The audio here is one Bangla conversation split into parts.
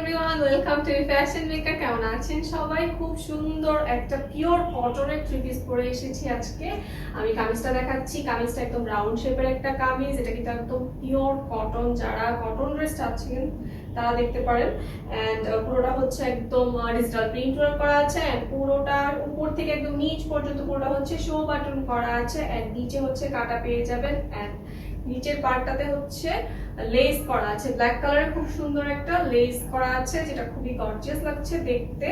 Everyone welcome to fashion maker কেমন আছেন সবাই? খুব সুন্দর একটা পিওর কটনের থ্রি পিস পরে এসেছি আজকে। আমি কামিজটা দেখাচ্ছি। কামিজটা একদম রাউন্ড শেপের একটা কামিজ। এটা কিন্তু একদম পিওর কটন যারা কটন ড্রেস চাচ্ছেন, তারা দেখতে পারেন। অ্যান্ড পুরোটা হচ্ছে একদম ডিজিটাল প্রিন্ট করা আছে। অ্যান্ড পুরোটার উপর থেকে একদম নিচ পর্যন্ত পুরোটা হচ্ছে শো বাটন করা আছে। অ্যান্ড নিচে হচ্ছে কাটা পেয়ে যাবেন। অ্যান্ড নিচের পার্টটাতে হচ্ছে লেস করা আছে। ব্ল্যাক কালারের খুব সুন্দর একটা লেস করা আছে, যেটা খুবই গর্জিয়াস লাগছে দেখতে।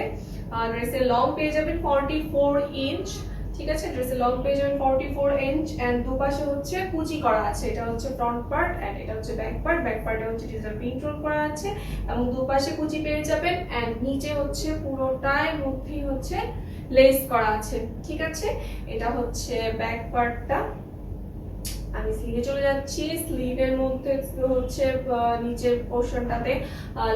আর ড্রেসের লং পেয়ে যাবেন ফর্টি ফোর ইঞ্চ ঠিক আছে? ড্রেসের লং পেয়ে যাবেন ফর্টি ফোর ইঞ্চ অ্যান্ড দুপাশে হচ্ছে কুচি করা আছে। এটা হচ্ছে ফ্রন্ট পার্ট অ্যান্ড এটা হচ্ছে ব্যাক পার্ট ব্যাক পার্টে হচ্ছে ডিজিটাল প্রিন্ট রোল করা আছে এবং দুপাশে কুচি পেয়ে যাবেন অ্যান্ড নিচে হচ্ছে পুরোটাই মধ্যেই হচ্ছে লেস করা আছে, ঠিক আছে? এটা হচ্ছে ব্যাক পার্টটা আমি স্লিভে চলে যাচ্ছি। স্লিভের মধ্যে হচ্ছে নিচের পোর্শনটাতে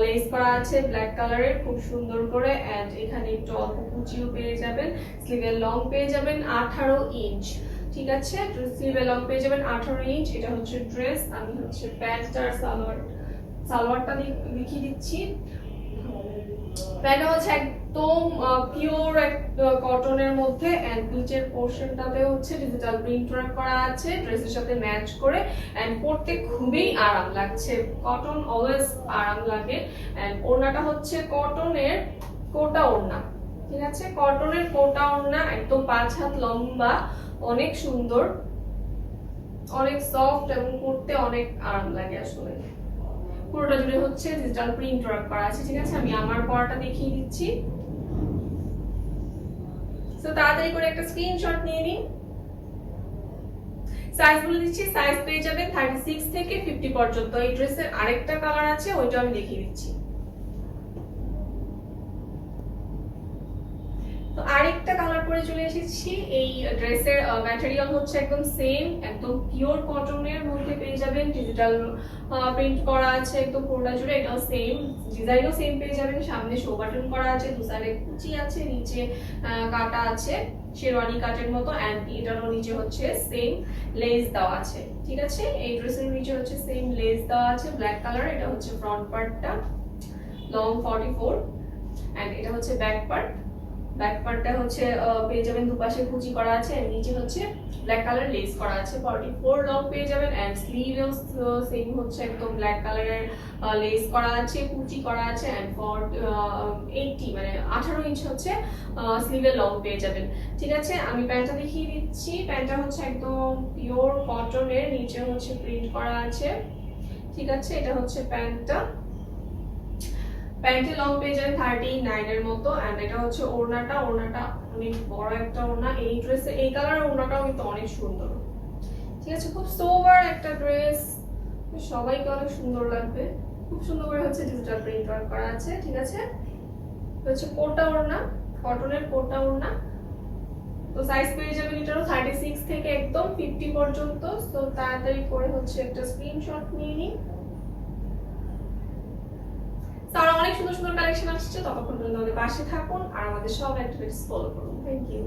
লেস করা আছে ব্ল্যাক কালারের খুব সুন্দর করে। অ্যান্ড এখানে একটু অল্প কুচিও পেয়ে যাবেন। স্লিভের লং পেয়ে যাবেন আঠারো ইঞ্চ ঠিক আছে? স্লিভের লং পেয়ে যাবেন আঠারো ইঞ্চ এটা হচ্ছে ড্রেস আমি হচ্ছে প্যান্ট আর সালোয়ার, সালোয়ারটা দেখ- দেখিয়ে দিচ্ছি। প্যান্টটা হচ্ছে একদম পিওর কটনের মধ্যে এন্ড নিচের পোর্শনটাতে হচ্ছে ডিজিটাল প্রিন্ট ওয়ার্ক করা আছে ড্রেসের সাথে ম্যাচ করে এন্ড পরতে খুবই আরাম লাগছে। কটন অলওয়েজ আরাম লাগে। এন্ড ওড়নাটা হচ্ছে কটনের কোটা ওড়না, ঠিক আছে? কটনের কোটা ওড়না একদম পাঁচ হাত লম্বা, অনেক সুন্দর, অনেক সফট এবং পরতে অনেক আরাম লাগে আসলে। পুরোটা জুড়ে হচ্ছে ডিজিটাল প্রিন্ট ওয়ার্ক করা আছে, ঠিক আছে? আমি আমার পড়াটা দেখিয়ে দিচ্ছি। তো তাড়াতাড়ি করে একটা স্ক্রিনশট নিয়ে নিন। সাইজ বলে দিচ্ছি সাইজ পেয়ে যাবেন থার্টি সিক্স থেকে ফিফটি পর্যন্ত। এই ড্রেসের আরেকটা কালার আছে ওইটা আমি দেখিয়ে দিচ্ছি। তো আরেকটা কালার পরে চলে এসেছি। এই ড্রেসের ম্যাটেরিয়াল হচ্ছে একদম সেম একদম পিওর কটনের যাবেন ডিজিটাল প্রিন্ট করা আছে একদম পুরোটা জুড়ে, এটাও সেম ডিজাইনও সেম পেয়ে যাবেন। সামনে শো বাটন করা আছে, দু সাইডে কুচি আছে, নিচে কাটা আছে, শেরওয়ানি কাটের মতো অ্যান্ড এটারও নিচে হচ্ছে সেম লেস দেওয়া আছে, ঠিক আছে? এই ড্রেসের নিচে হচ্ছে সেম লেস দেওয়া আছে ব্ল্যাক কালার এটা হচ্ছে ফ্রন্ট পার্টটা লং ফর্টি ফোর অ্যান্ড এটা হচ্ছে ব্যাক পার্ট ব্যাক পার্টটা হচ্ছে পেয়ে যাবেন দুপাশে কুচি করা আছে নিচে হচ্ছে ব্ল্যাক কালার লেস করা আছে ফর্টি ফোর লং পেয়ে যাবেন অ্যান্ড স্লিভেও সেম হচ্ছে একদম ব্ল্যাক কালারের লেস করা আছে কুচি করা আছে অ্যান্ড ফর এইটটি মানে আঠারো ইঞ্চ হচ্ছে স্লিভের লং পেয়ে যাবেন। ঠিক আছে? আমি প্যান্টটা দেখিয়ে দিচ্ছি। প্যান্টটা হচ্ছে একদম পিওর কটনের নিচে হচ্ছে প্রিন্ট করা আছে। ঠিক আছে? এটা হচ্ছে প্যান্টটা। প্যান্টের লং পেয়ে যাবেন থার্টি নাইনের মতো অ্যান্ড এটা হচ্ছে ওড়নাটা ওড়নাটা অনেক বড় একটা ওড়না। এই ড্রেসে এই কালারের ওড়নাটাও কিন্তু অনেক সুন্দর। ঠিক আছে, খুব সোবার একটা ড্রেস সবাইকে অনেক সুন্দর লাগবে। খুব সুন্দর করে হচ্ছে ডিজিটাল প্রিন্ট ওয়ার্ক করা আছে, ঠিক আছে? হচ্ছে কোটা ওড়না কটনের কোটা ওড়না। তো সাইজ পেয়ে যাবেন এটারও থার্টি সিক্স থেকে একদম ফিফটি পর্যন্ত। তো তাড়াতাড়ি করে হচ্ছে একটা স্ক্রিনশট নিয়ে নিন। তো অনেক সুন্দর সুন্দর কালেকশন আসছে, ততক্ষণ পর্যন্ত আমাদের পাশে থাকুন, আর আমাদের সব অ্যাক্টিভিটিস ফলো করুন। Thank you